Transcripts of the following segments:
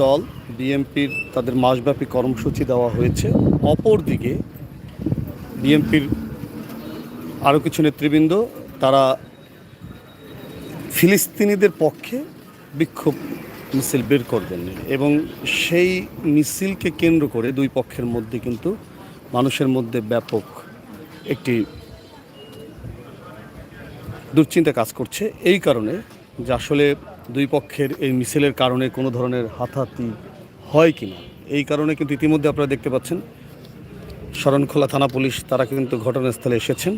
দল, বিএনপির তাদের মাসব্যাপী কর্মসূচি দেওয়া হয়েছে। অপরদিকে বিএনপির আরও কিছু নেতৃবৃন্দ, তারা ফিলিস্তিনিদের পক্ষে বিক্ষোভ মিছিল বের করবেন এবং সেই মিছিলকে কেন্দ্র করে দুই পক্ষের মধ্যে কিন্তু মানুষের মধ্যে ব্যাপক একটি দুশ্চিন্তা কাজ করছে। এই কারণে যে আসলে দুই পক্ষের এই মিছিলের কারণে কোনো ধরনের হাতাহাতি হয় কি না এই কারণে কিন্তু ইতিমধ্যে আপনারা দেখতে পাচ্ছেন, শরণখোলা থানা পুলিশ তারা কিন্তু ঘটনাস্থলে এসেছেন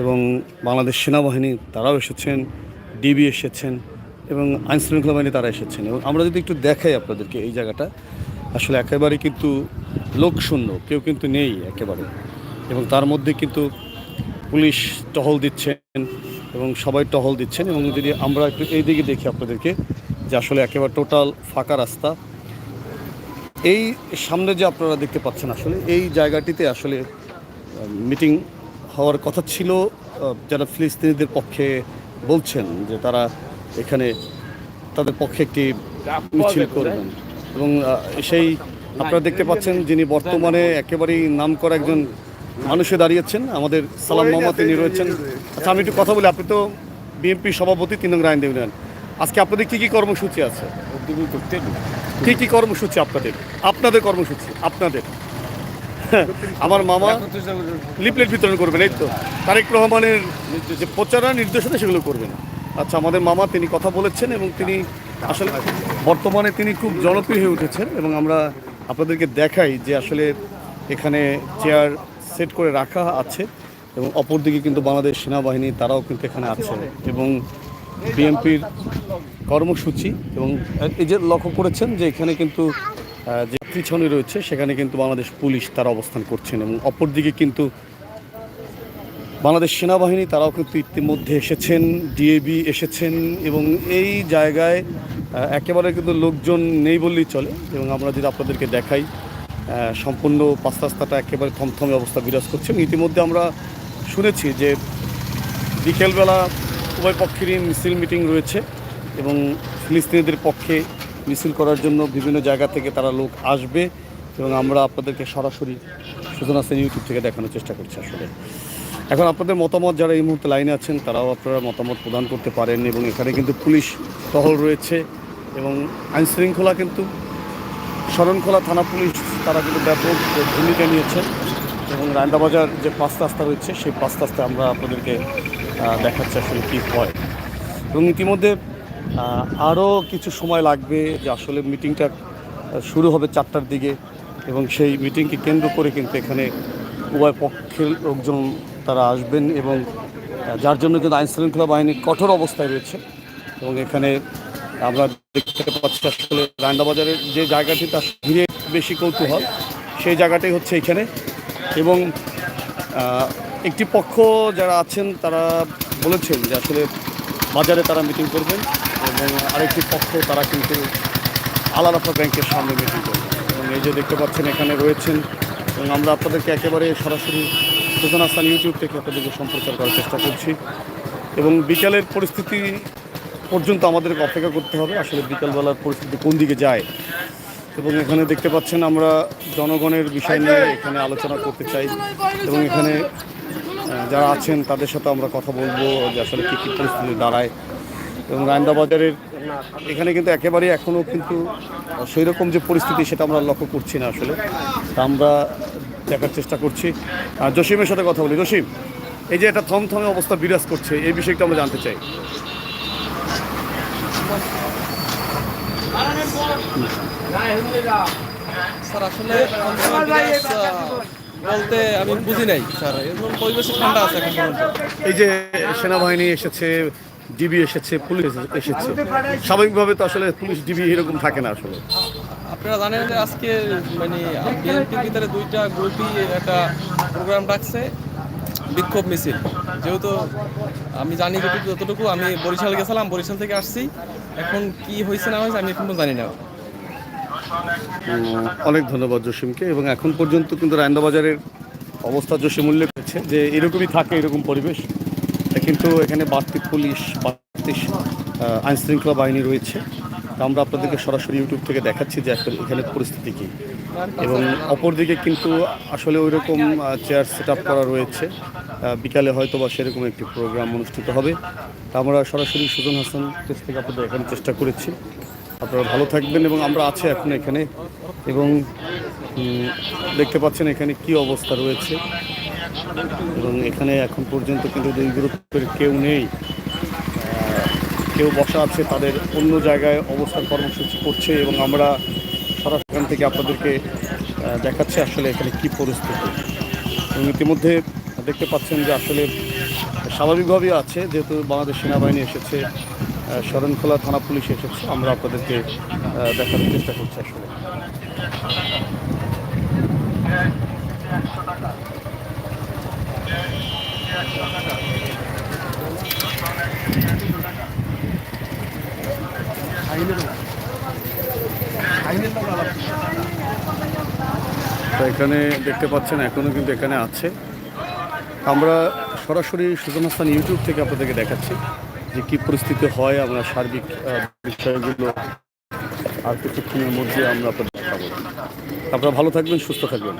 এবং বাংলাদেশ সেনাবাহিনী তারাও এসেছেন, ডিবি এসেছেন এবং আইনশৃঙ্খলা বাহিনী তারা এসেছেন। এবং আমরা যদি একটু দেখাই আপনাদেরকে এই জায়গাটা, আসলে একেবারে কিন্তু লোকশূন্য, কেউ কিন্তু নেই একেবারে। এবং তার মধ্যে কিন্তু পুলিশ টহল দিচ্ছেন এবং সবাই টহল দিচ্ছেন এবং যদি আমরা একটু এই দিকে দেখি আপনাদেরকে যে আসলে একেবারে টোটাল ফাঁকা রাস্তা। এই সামনে যে আপনারা দেখতে পাচ্ছেন আসলে, এই জায়গাটিতে আসলে মিটিং হওয়ার কথা ছিল যারা ফিলিস্তিনিদের পক্ষে বলছেন যে তারা এখানে তাদের পক্ষে একটি মিছিল করবেন। এবং সেই আপনারা দেখতে পাচ্ছেন যিনি বর্তমানে একেবারেই নাম করা একজন মানুষে দাঁড়িয়েছেন আমাদের সালাম মোহাম্মদ তিনি রয়েছেন। আচ্ছা আমি একটু কথা বলি আপনি তো বিএনপি সভাপতি তিন নং রায়ন দেবেন আজকে আপনাদের কী কী কর্মসূচি আছে? কী কী কর্মসূচি আপনাদের? আপনাদের কর্মসূচি আপনাদের। আমার মামা লিপলেট বিতরণ করবেন এই তো। তারেক রহমানের যে প্রচারণা নির্দেশনা সেগুলো করবেন। আচ্ছা আমাদের মামা তিনি কথা বলেছেন এবং তিনি আসলে বর্তমানে তিনি খুব জনপ্রিয় হয়ে উঠেছেন এবং আমরা আপনাদেরকে দেখাই যে আসলে এখানে চেয়ার সেট করে রাখা আছে এবং অপরদিকে কিন্তু বাংলাদেশ সেনাবাহিনী, তারাও কিন্তু এখানে আছে এবং বিএনপির কর্মসূচি এবং এই যে লক্ষ্য করেছেন যে এখানে কিন্তু যে পিছনে রয়েছে, সেখানে কিন্তু বাংলাদেশ পুলিশ তারা অবস্থান করছেন এবং অপরদিকে কিন্তু বাংলাদেশ সেনাবাহিনী, তারাও কিন্তু ইতিমধ্যে এসেছেন, ডিএবি এসেছেন এবং এই জায়গায় একেবারে কিন্তু লোকজন নেই বললেই চলে এবং আমরা যদি আপনাদেরকে দেখাই সম্পূর্ণ পাঁচ রাস্তাটা একেবারে থমথমে অবস্থা বিরাজ করছে। এবং ইতিমধ্যে আমরা শুনেছি যে বিকেলবেলা উভয় পক্ষেরই মিছিল মিটিং রয়েছে এবং ফিলিস্তিনিদের পক্ষে মিছিল করার জন্য বিভিন্ন জায়গা থেকে তারা লোক আসবে এবং আমরা আপনাদেরকে সরাসরি সূচনা সেন ইউটিউব থেকে দেখানোর চেষ্টা করছি আসলে। এখন আপনাদের মতামত, যারা এই মুহূর্তে লাইনে আছেন, তারাও আপনারা মতামত প্রদান করতে পারেন এবং এখানে কিন্তু পুলিশ টহল রয়েছে এবং আইনশৃঙ্খলা কিন্তু শরণখোলা থানা পুলিশ তারা কিন্তু ব্যাপক ভূমিকা নিয়েছেন এবং রান্দাবাজার যে পাঁচ রাস্তা রয়েছে, সেই পাঁচ রাস্তায় আমরা আপনাদেরকে দেখাচ্ছি আসলে কী হয়। এবং ইতিমধ্যে আরও কিছু সময় লাগবে যে আসলে মিটিংটা শুরু হবে চারটার দিকে এবং সেই মিটিংকে কেন্দ্র করে কিন্তু এখানে উভয় পক্ষের লোকজন তারা আসবেন এবং যার জন্য কিন্তু আইনশৃঙ্খলা বাহিনী কঠোর অবস্থায় রয়েছে এবং এখানে আমরা দেখতে পাচ্ছি আসলে রান্দাবাজারের যে জায়গাটি, তার ঘিরে বেশি কৌতূহল। সেই জায়গাটাই হচ্ছে এখানে। এবং একটি পক্ষ যারা আছেন, তারা বলেছেন যে আসলে বাজারে তারা মিটিং করবেন এবং আরেকটি পক্ষ তারা কিন্তু আলাদা ব্যাংকের সামনে মিটিং করবেন। এবং এই যে দেখতে পাচ্ছেন, এখানে রয়েছেন। এবং আমরা আপনাদেরকে একেবারে সরাসরি সূচনা স্থান ইউটিউব থেকে আপনাদেরকে সম্প্রচার করার চেষ্টা করছি। এবং বিকালের পরিস্থিতি পর্যন্ত আমাদেরকে অপেক্ষা করতে হবে, আসলে বিকালবেলার পরিস্থিতি কোন দিকে যায়। এবং এখানে দেখতে পাচ্ছেন আমরা জনগণের বিষয় নিয়ে এখানে আলোচনা করতে চাই। এবং এখানে যারা আছেন তাদের সাথে আমরা কথা বলব যে আসলে কী কী পরিস্থিতি দাঁড়ায়। এবং রায়ন্দাবাজারের এখানে কিন্তু একেবারেই এখনও কিন্তু সেই রকম যে পরিস্থিতি সেটা আমরা লক্ষ্য করছি না আসলে। তা আমরা দেখার চেষ্টা করছি। আর জসিমের সাথে কথা বলি। জসিম, এই যে একটা থমথমে অবস্থা বিরাজ করছে, এই বিষয়টা আমরা জানতে চাই। স্যার আসলে বলতে আমি বুঝি নাই স্যার। এরকম পরিবেশে ঠান্ডা আছে এখন এই যে সেনাবাহিনী এসেছে ডিবি এসেছে পুলিশ এসেছে স্বাভাবিকভাবে তো আসলে পুলিশ ডিবি এরকম থাকে না আসলে। আপনারা জানেন যে আজকে মানে বিএনপির ভিতরে দুইটা গ্রুপই একটা প্রোগ্রাম রাখছে বিক্ষোভ মিছিল। যেহেতু আমি জানি যতটুকু আমি বরিশাল গেছিলাম বরিশাল থেকে আসছি। এখন কি হয়েছে না হয়েছে আমি এখন জানি না। অনেক ধন্যবাদ জসিমকে, এবং এখন পর্যন্ত কিন্তু রায়ন্দাবাজারের অবস্থা জসিম উল্লেখ করেছে, যে এরকমই থাকে, এরকম পরিবেশ। কিন্তু এখানে বাড়তি পুলিশ, বাড়তি আইনশৃঙ্খলা বাহিনী রয়েছে। আমরা আপনাদেরকে সরাসরি ইউটিউব থেকে দেখাচ্ছি যে এখন এখানে পরিস্থিতি কী। এবং অপরদিকে কিন্তু আসলে ওই রকম চেয়ার সেট আপ করা রয়েছে। বিকালে হয়তো বা সেরকম একটি প্রোগ্রাম অনুষ্ঠিত হবে। তা আমরা সরাসরি সুজন হাসান পেজ থেকে আপনাদের এখানে চেষ্টা করেছি। আপনারা ভালো থাকবেন এবং আমরা আছি এখন এখানে। এবং দেখতে পাচ্ছেন এখানে কি অবস্থা রয়েছে। এবং এখানে এখন পর্যন্ত কিন্তু দুই গ্রুপের কেউ নেই। কেউ বসা আছে, তাদের অন্য জায়গায় অবস্থান কর্মসূচি করছে এবং আমরা সরাসরি এখান থেকে আপনাদেরকে দেখাচ্ছে আসলে এখানে কি পরিস্থিতি। এবং ইতিমধ্যে দেখতে পাচ্ছেন যে আসলে স্বাভাবিকভাবেই আছে যেহেতু বাংলাদেশ সেনাবাহিনী এসেছে শরণখোলা থানা পুলিশ এসেছে আমরা আপনাদেরকে আহ, দেখানোর চেষ্টা করছি আসলে। তো এখানে দেখতে পাচ্ছেন এখনও কিন্তু এখানে আছে। আমরা সরাসরি সুজন হাসান ইউটিউব থেকে আপনাদেরকে দেখাচ্ছি যে কি পরিস্থিতি হয় আমরা সার্বিক বিষয়গুলো আর কিছুক্ষণের মধ্যে আমরা আপনাদের আপনারা ভালো থাকবেন, সুস্থ থাকবেন।